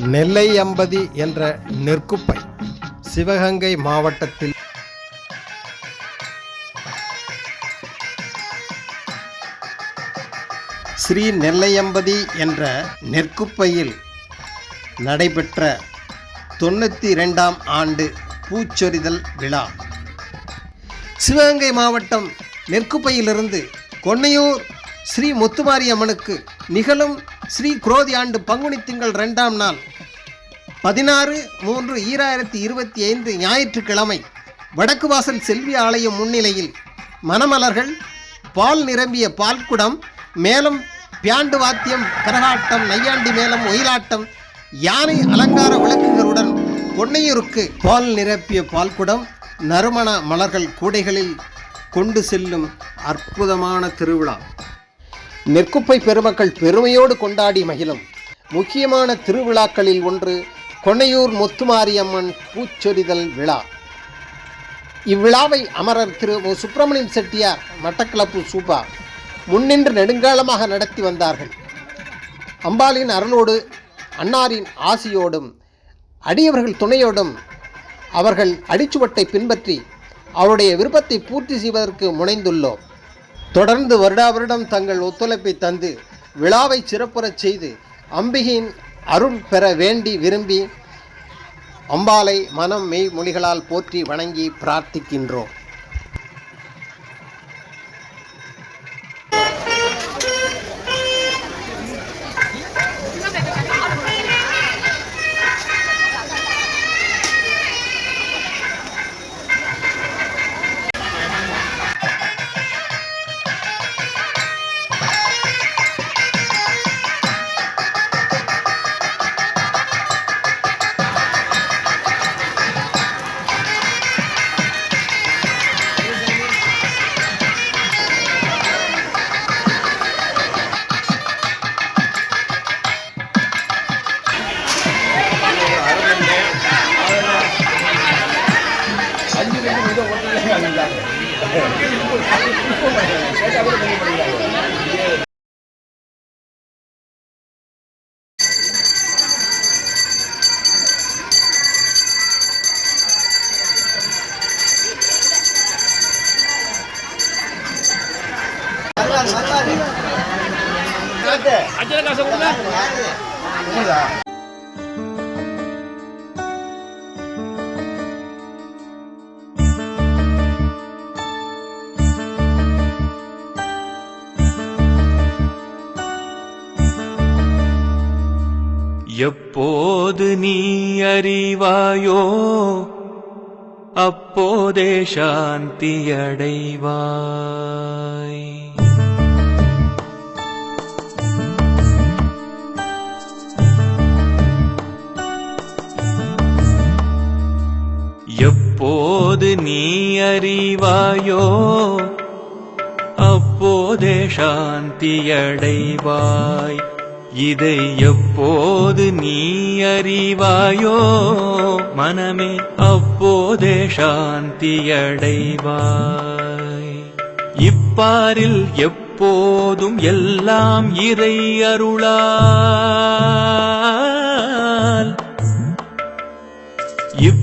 நெல்லை அம்பதி என்ற நெற்குப்பை சிவகங்கை மாவட்டத்தில் ஸ்ரீ நெல்லையம்பதி என்ற நெற்குப்பையில் நடைபெற்ற தொண்ணூற்றி ரெண்டாம் ஆண்டு பூச்சொரிதல் விழா. சிவகங்கை மாவட்டம் நெற்குப்பையிலிருந்து கொன்னையூர் ஸ்ரீ முத்துமாரியம்மனுக்கு நிகழும் ஸ்ரீ குரோதி ஆண்டு பங்குனி திங்கள் ரெண்டாம் நாள். பதினாறு மூன்று ஈராயிரத்தி இருபத்தி ஐந்து ஞாயிற்றுக்கிழமை வடக்கு வாசல் செல்வி ஆலயம் முன்னிலையில் மணமலர்கள் பால் நிரம்பிய பால்குடம் மேலும் பியாண்டு வாத்தியம் கரகாட்டம் நையாண்டி மேளம் ஒயிலாட்டம் யானை அலங்கார விளக்குகளுடன் பொன்னையூருக்கு பால் நிரப்பிய பால்குடம் நறுமண மலர்கள் கூடைகளில் கொண்டு செல்லும் அற்புதமான திருவிழா. நெற்குப்பை பெருமக்கள் பெருமையோடு கொண்டாடி மகிழும். முக்கியமான திருவிழாக்களில் ஒன்று கொன்னையூர் முத்துமாரியம்மன் பூச்சொரிதல் விழா. இவ்விழாவை அமரர் திரு மு. சுப்பிரமணியன் செட்டியார் மட்டக்களப்பு சூப்பா முன்னின்று நெடுங்காலமாக நடத்தி வந்தார்கள். அம்பாளின் அருளோடு அன்னாரின் ஆசியோடும் அடியவர்கள் துணையோடும் அவர்கள் அடிச்சுவட்டை பின்பற்றி அவருடைய விருப்பத்தை பூர்த்தி செய்வதற்கு முனைந்துள்ளோம். தொடர்ந்து வருடா வருடம் தங்கள் ஒத்துழைப்பை தந்து விழாவை சிறப்புறச் செய்து அம்பிகையின் அருள் பெற வேண்டி விரும்பி அம்பாளை மனம் மெய் மொழிகளால் போற்றி வணங்கி பிரார்த்திக்கின்றோம். সেটা বলে எப்போது நீ அறிவாயோ அப்போதே சாந்தியடைவாய் எப்போது நீ அறிவாயோ அப்போதே சாந்தியடைவாய் இதை எப்போது நீ அறிவாயோ மனமே அப்போதே சாந்தியடைவாய். இப்பாரில் எப்போதும் எல்லாம் இறை அருளா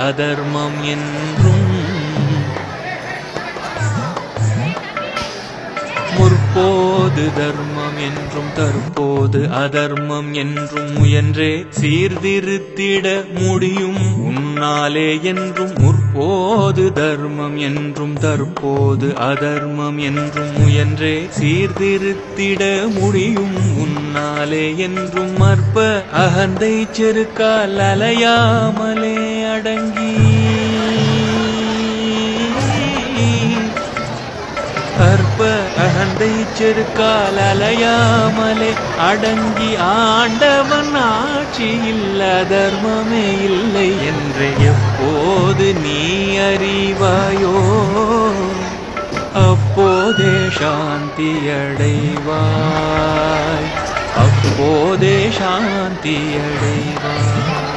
அதர்மம் என்றும் முற்போது தர்மம் என்றும் தற்போது அதர்மம் என்றும் முயன்றே சீர்திருத்திட முடியும் உன்னாலே என்றும் முற் போது தர்மம் என்றும் தற்போது அதர்மம் என்றும் முயன்றே சீர்திருத்திட முடியும் உன்னாலே என்றும் மற்ப அகந்தை செருக்கால் அலையாமலே அடங்கி. அற்ப அகந்தை செருக்கால் அலையாமலே அடங்கி ஆண்டவன் ஆட்சியில் தர்மமே இல்லை என்று எப்போது நீ அறிவாயோ அப்போதே சாந்தி அடைவாய் அப்போதே சாந்தி அடைவாய்.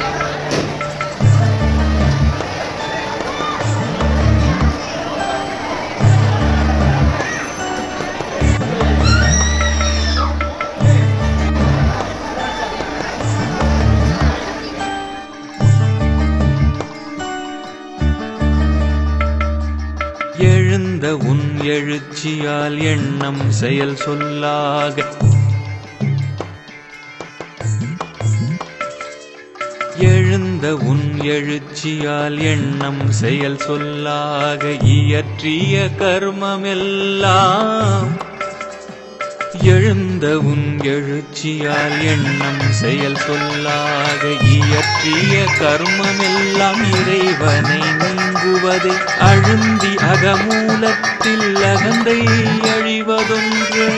எழுச்சியால் எண்ணம் செயல் சொல்லாக. எழுந்த உன் எழுச்சியால் எண்ணம் செயல் சொல்லாக. இயற்றிய கர்மமெல்லாம் எழுந்த உன் எழுச்சியால் எண்ணம் செயல் சொல்லாக இயற்றிய கர்மமெல்லாம் இறைவனை நீங்குவதே. அழுந்தி அகமூலத்தில் அகந்தை அழிவதொன்றே.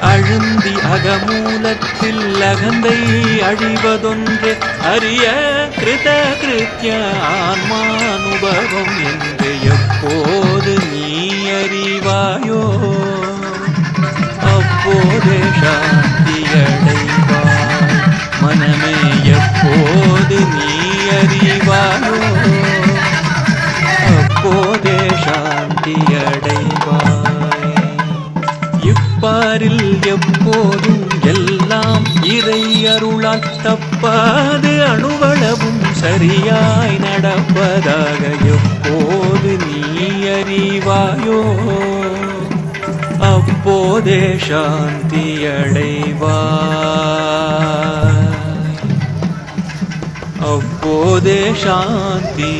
அழுந்தி அகமூலத்தில் அகந்தை அழிவதொன்று. அரிய கிருத கிருத்திய ஆன்மானுபவம் என்று எப்போது நீ அறிவாயோ அப்போதே சாந்தியடைவாய் மனமே எப்போது நீ அறிவாயோ அப்போதே சாந்தியடைவாய் இப்பாரில் எப்போதும் எல்லாம் இறை அருளால் தப்பாது அணுவளவும் சரியாய் நடப்பதாக எப்போது நீ அறிவாயோ? அப்போதே சாந்தி அடைவாய். அப்போதே சாந்தி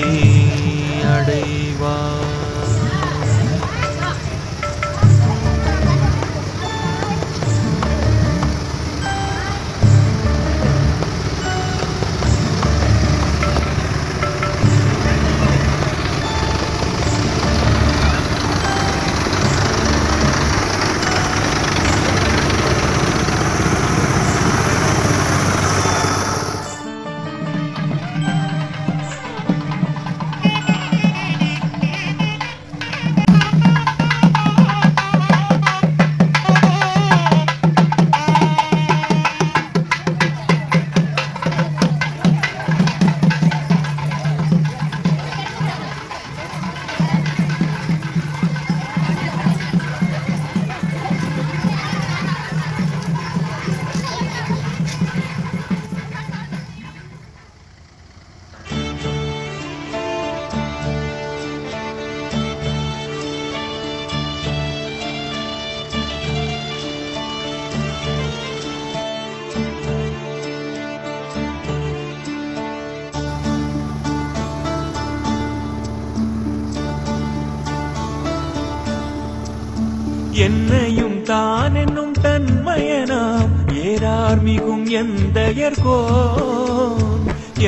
என்னையும் தான் என்னும் தன்மையனாம். ஏறார் மிகும் எந்தையர்கோ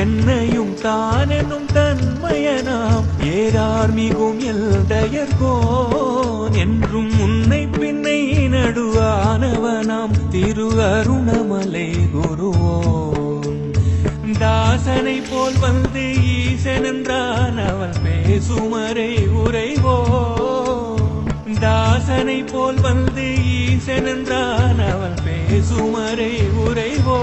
என்னையும் தான் என்னும் தன்மையனாம். ஏறார் மிகும் எந்தையர்கோன் என்றும் உன்னை பின்னை நடுவானவனாம். திரு அருணமலை குருவோன் தாசனை போல் வந்து ஈசன் என்றான். அவன் பேசுமறை உரைவோ தாசனை போல் வந்து ஈசனென்றான் அவன் பேசுமறை உரைவோ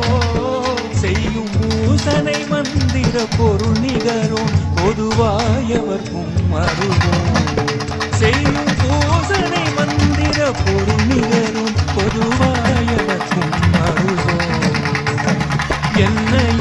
செய்யும் பூசனை மந்திர பொருள் நிகரும் பொதுவாயவர்க்கும் அருவோம் செய்யும் பூசனை மந்திர பொருள் நிகரும் பொதுவாயவர்க்கும் அருவோம் என்னை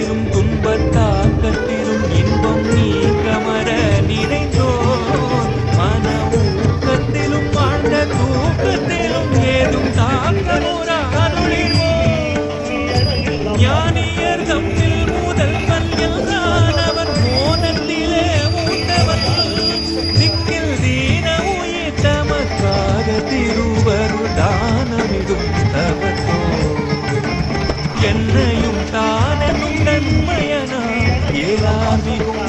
துயரத்திலும் துன்பத்தால் கத்திலும் இன்பம் நீ கமர நிறைந்தோர் மன ஊக்கத்திலும் வாழ்ந்த தூக்கத்திலும் ஏதும் தாக்கமுற ஞானியர் தம்மில் முதல்வன் எல்லான் அவன் மோனத்திலே மூத்தவன் திக்கில் தீன உயிர் என்னையும் Anliegen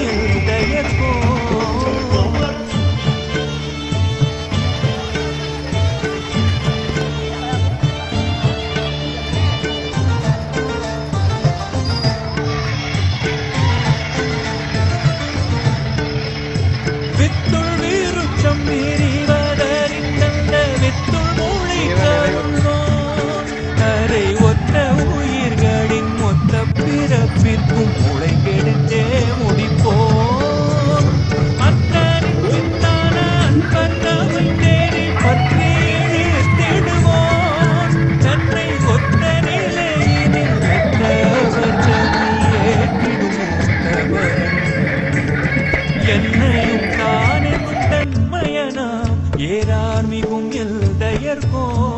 miércoles.